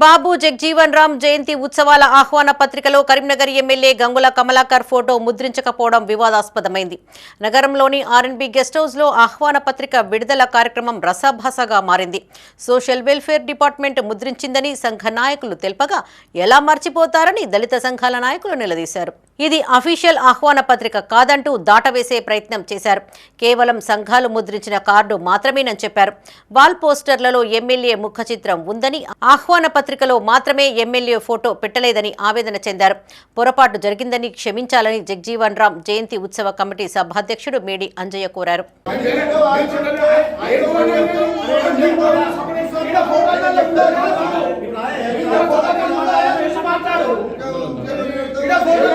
బాబు జగ్జీవన్ రామ్ జయంతి ఉత్సవాల ఆహ్వాన పత్రికలో కరీంనగర్ ఎమ్మెల్యే గంగుల కమలాకర్ ఫోటో ముద్రించకపోవడం వివాదాస్పదమైంది. నగరంలోని ఆర్ఎన్బి గెస్ట్ హౌస్లో ఆహ్వాన పత్రిక విడుదల కార్యక్రమం రసాభాసగా మారింది. సోషల్ వెల్ఫేర్ డిపార్ట్మెంట్ ముద్రించిందని సంఘ నాయకులు తెలుపగా ఎలా మర్చిపోతారని దళిత సంఘాల నాయకులు నిలదీశారు. ఇది అఫీషియల్ ఆహ్వాన పత్రిక కాదంటూ దాటవేసే ప్రయత్నం చేశారు కేవలం సంఘాలు ముద్రించిన కార్డు మాత్రమేనని చెప్పారు వాల్ పోస్టర్లలో ఎమ్మెల్యే ముఖ చిత్రం ఉందని ఆహ్వాన పత్రికలో మాత్రమే ఎమ్మెల్యే ఫోటో పెట్టలేదని ఆవేదన చెందారు పొరపాటు జరిగిందని క్షమించాలని జగ్జీవన్ రామ్ జయంతి ఉత్సవ కమిటీ సభాధ్యక్షుడు మేడి అంజయ్య కోరారు ఫోటో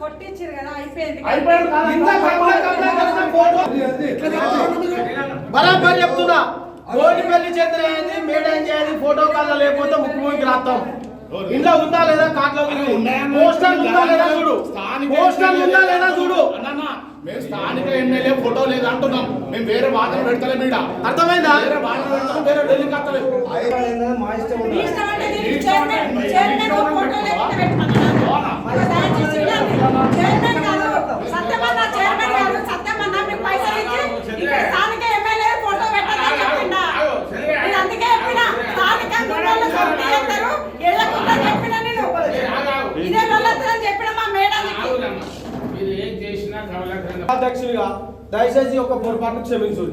కొట్టించారు కదా అయిపోయింది బరాబర్ చెప్తున్నా. కోటి పెళ్ళి చేతులు అయ్యేది మేడం చేయాలి? ఫోటో కాళ్ళ లేకపోతే ముక్కు ముక్కి రాస్తాం ఇంట్లో ఉందా లేదా? కాట్లో ఉన్నాయన్న. పోస్టర్ ఉందా లేదా చూడు స్థానిక పోస్టర్ ఉందా లేదా చూడు. అన్నన్న, మేము స్థానిక ఎమ్మెల్యే ఫోటో లేదు అంటున్నాం. మేము వేరే వాదన పెడతలే మీడ అర్థమైందా? వేరే వాదన పెడతాం వేరే ఢిల్లీకి అందుకే చెప్పిన అధ్యక్షుడిగా దయచేసి ఒక పొరపాటు క్షమించు